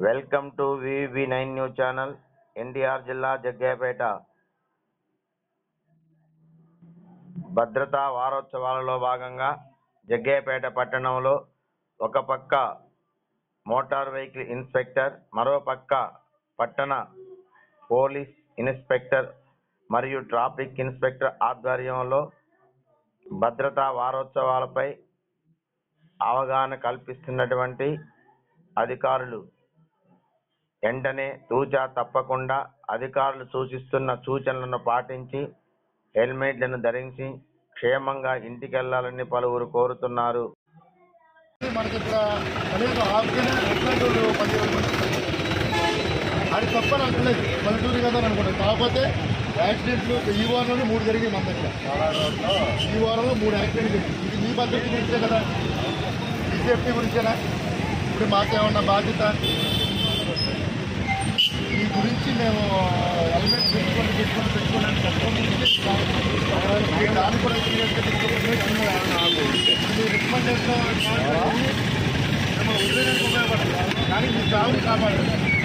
Welcome to VV nine news channel NTR జిల్లా జగ్గయ్యపేట. భద్రతా వారోత్సవాలలో భాగంగా జగ్గయ్యపేట పట్టణంలో ఒక పక్క మోటార్ వెహికల్ ఇన్స్పెక్టర్ మరో పక్క పట్టణ పోలీస్ ఇన్స్పెక్టర్ మరియు ట్రాఫిక్ ఇన్స్పెక్టర్ ఆధ్వర్యంలో భద్రతా వారోత్సవాలపై అవగాహన కల్పిస్తున్నటువంటి అధికారులు వెంటనే తూచా తప్పకుండా అధికారులు సూచిస్తున్న సూచనలను పాటించి హెల్మెట్లను ధరించి క్షేమంగా ఇంటికెళ్ళాలని పలువురు కోరుతున్నారు. అది తప్ప నాకు లేదు పల్లెటూరు కదా అని అనుకుంటాను కాకపోతే యాక్సిడెంట్లు ఈ వారంలో మూడు జరిగాయి మన దగ్గర. ఈ వారంలో మూడు యాక్సిడెంట్లు జరిగాయి ఇది మీ పద్ధతి గురించే కదా? మీ సేఫ్టీ గురించేనా? ఇప్పుడు మాకేమన్నా బాధ్యత? తప్పకుండా ಕೂಡ రికమెండేషన్ ఉపయోగపడదు. కానీ మీ ఫ్యామిలీ కాపాడాలి